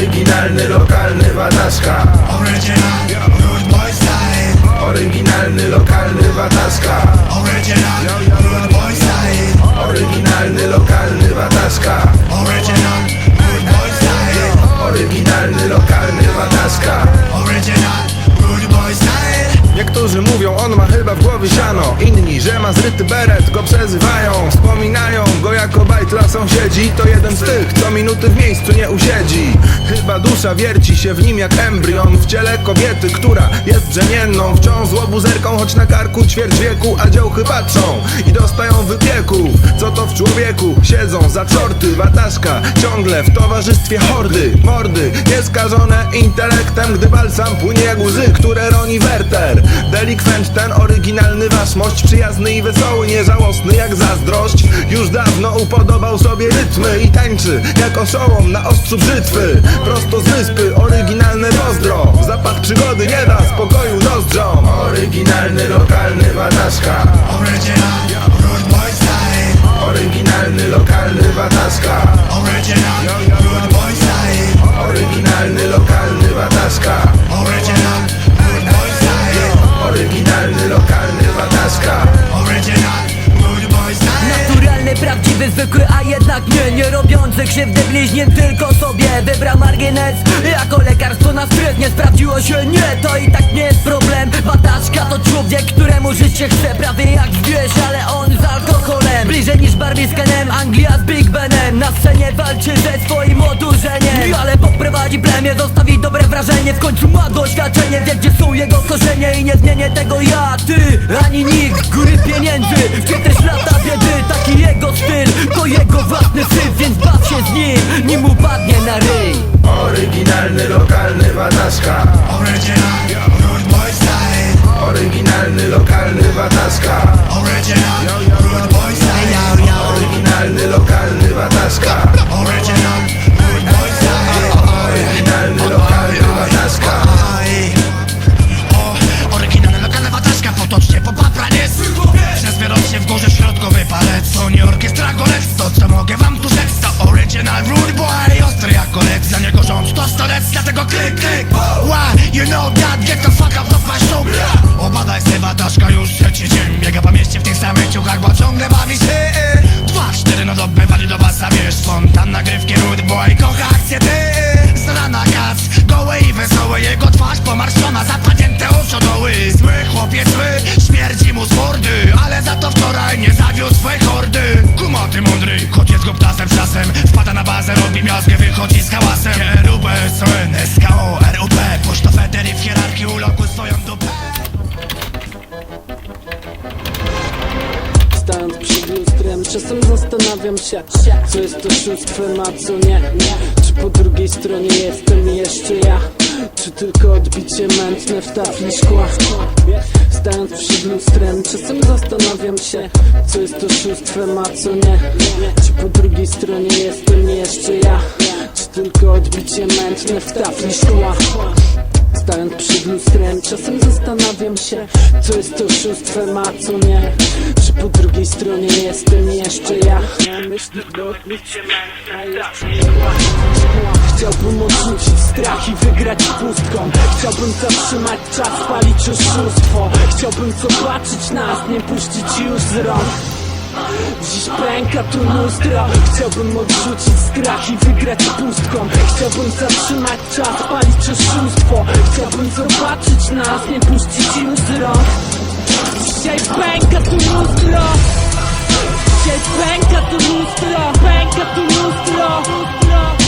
Oryginalny, lokalny, wadaszka. Original, good boy style Oryginalny, lokalny, wadaszka. Original Inni, że ma zryty beret, go przezywają Wspominają go jako bajtla sąsiedzi. To jeden z tych, co minuty w miejscu nie usiedzi. Chyba dusza wierci się w nim jak embrion. W ciele kobiety, która jest brzemienną Wciąż złobuzerką, choć na karku ćwierć wieku A dziołchy patrzą i dostają wypieków Co to w człowieku? Siedzą za czorty Wataszka ciągle w towarzystwie hordy. Mordy nieskażone intelektem Gdy balsam płynie jak łzy, które roni werter. Delikwent ten oryginalny waszmość Przyjazny i wesoły, nieżałosny jak zazdrość. Już dawno upodobał sobie rytmy I tańczy jak oszołom na ostrzu brzytwy Prosto z wyspy, oryginalne pozdro Zapach przygody nie da spokoju nozdrzom Oryginalny, lokalny style Oryginalny, lokalny Wataszka robiący krzywdy bliźnim, tylko sobie. Wybrał margines jako lekarstwo na stres Nie sprawdziło się, nie, to i tak nie jest problem. Bataszka to człowiek, któremu żyć się chce. Prawie jak zwierz, ale on z alkoholem. Bliżej niż Barbie z Kenem, Anglia z Big Benem. Na scenie walczy ze swoim odurzeniem. Ale poprowadzi plemię, zostawi dobre wrażenie. W końcu ma doświadczenie, wie gdzie są jego korzenie I nie zmienię tego ja, ty, ani nikt Góry pieniędzy, czy też lata biedy? Taki jego styl, to jego własny syf Więc baw się z nim, nim upadnie na ryj. Oryginalny, lokalny style Oryginalny, lokalny style Oryginalny, lokalny Wataszka Obadaj se wataszka już trzeci dzień. Biega po mieście w tych samych ciuchach, bo ciągle bawi się. Dwa, cztery no dobę wali do basa, wiesz Spontan nagrywki rude boy, kocha akcję ty Strona na kac, gołe i wesołe Jego twarz pomarszczona, zapadnięte oczodoły Zły chłopiec zły, śmierdzi mu z mordy Ale za to wczoraj nie zawiódł swej hordy. Kumaty mądry, kot jest go ptasem czasem Wpada na bazę, robi miazgę, wychodzi z czasem zastanawiam się Co jest oszustwem, a co nie. Czy po drugiej stronie jestem jeszcze ja? Czy tylko odbicie mętne w tafli szkła? Stając przed lustrem, czasem zastanawiam się Co jest oszustwem, a co nie. Czy po drugiej stronie jestem jeszcze ja? Czy tylko odbicie mętne w tafli szkła? Stając przed lustrem, czasem zastanawiam się Co jest oszustwem, a co nie Po drugiej stronie jestem jeszcze ja. Chciałbym odrzucić strach i wygrać pustką. Chciałbym zatrzymać czas, palić oszustwo. Chciałbym zobaczyć nas, nie puścić już z rąk. Dziś pęka tu lustro. Chciałbym odrzucić strach i wygrać pustką. Chciałbym zatrzymać czas, palić oszustwo. Chciałbym zobaczyć nas, nie Dzisiaj pęka tu lustro Dzisiaj pęka tu lustro Pęka tu lustro, lustro.